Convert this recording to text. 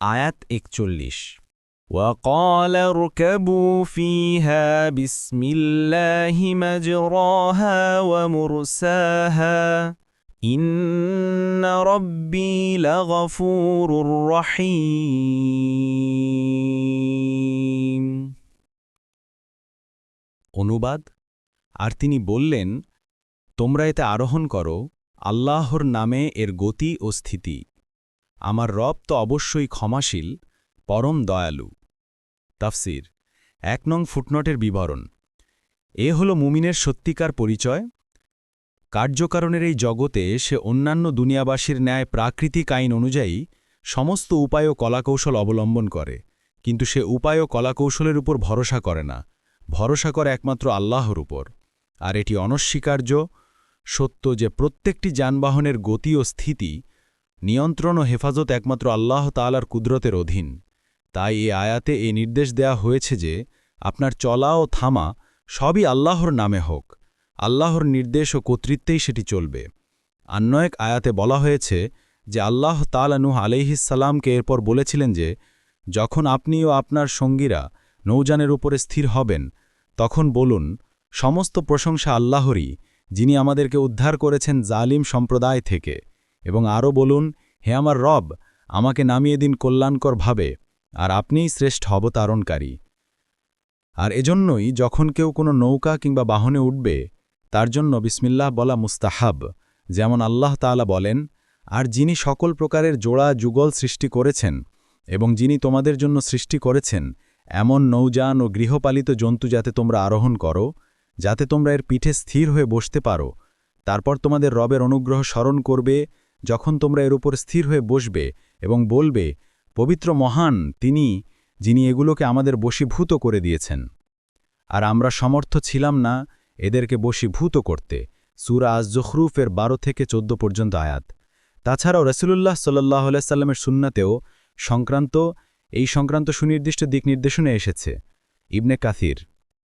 আয়াত একচল্লিশ وقال اركبوا فيها بسم الله مجراها ومرساها إن ربي لغفور رحيم অনুবাদ আর তিনি বললেন তোমরা এতে আরোহণ করো আল্লাহর নামে এর গতি ও স্থিতি আমার রব তো অবশ্যই ক্ষমাশীল, পরম দয়ালু। তাফসির, এক নং ফুটনটের বিবরণ। এ হল মুমিনের সত্যিকার পরিচয়। কার্যকারণের এই জগতে সে অন্যান্য দুনিয়াবাসীর ন্যায় প্রাকৃতিক আইন অনুযায়ী সমস্ত উপায় ও কলাকৌশল অবলম্বন করে, কিন্তু সে উপায় ও কলাকৌশলের উপর ভরসা করে না। ভরসা করে একমাত্র আল্লাহর উপর। আর এটি অনস্বীকার্য, সত্য যে প্রত্যেকটি যানবাহনের গতি ও স্থিতি নিয়ন্ত্রণ ও হেফাজত একমাত্র আল্লাহ তালার কুদরতের অধীন। তাই এ আয়াতে এই নির্দেশ দেয়া হয়েছে যে, আপনার চলা ও থামা সবই আল্লাহর নামে হোক। আল্লাহর নির্দেশ ও কর্তৃত্বেই সেটি চলবে। আন্যয়েক আয়াতে বলা হয়েছে যে, আল্লাহ তালানুহ আলাইহিসাল্লামকে এরপর বলেছিলেন যে, যখন আপনি ও আপনার সঙ্গীরা নৌযানের উপরে স্থির হবেন, তখন বলুন, সমস্ত প্রশংসা আল্লাহরই, যিনি আমাদেরকে উদ্ধার করেছেন জালিম সম্প্রদায় থেকে। এবং আরও বলুন, হে আমার রব, আমাকে নামিয়ে দিন কল্যাণকর ভাবে আর আপনিই শ্রেষ্ঠ অবতারণকারী। আর এজন্যই যখন কেউ কোনো নৌকা কিংবা বাহনে উঠবে, তার জন্য বিসমিল্লাহ বলা মুস্তাহাব, যেমন আল্লাহ তাআলা বলেন, আর যিনি সকল প্রকারের জোড়া যুগল সৃষ্টি করেছেন, এবং যিনি তোমাদের জন্য সৃষ্টি করেছেন, এমন নৌযান ও গৃহপালিত জন্তু যাতে তোমরা আরোহণ করো, যাতে তোমরা এর পিঠে স্থির হয়ে বসতে পারো, তারপর তোমাদের রবের অনুগ্রহ স্মরণ করবে যখন তোমরা এর উপর স্থির হয়ে বসবে এবং বলবে, পবিত্র মহান তিনি যিনি এগুলোকে আমাদের বশীভূত করে দিয়েছেন। আর আমরা সমর্থ ছিলাম না এদেরকে বশীভূত করতে। সুরা আজ জখরুফের বারো থেকে চোদ্দ পর্যন্ত আয়াত। তাছাড়াও রসুলুল্লাহ সাল্লাহ সাল্লামের সুন্নাতেও সংক্রান্ত, এই সংক্রান্ত সুনির্দিষ্ট দিক নির্দেশনে এসেছে। ইবনে কাথির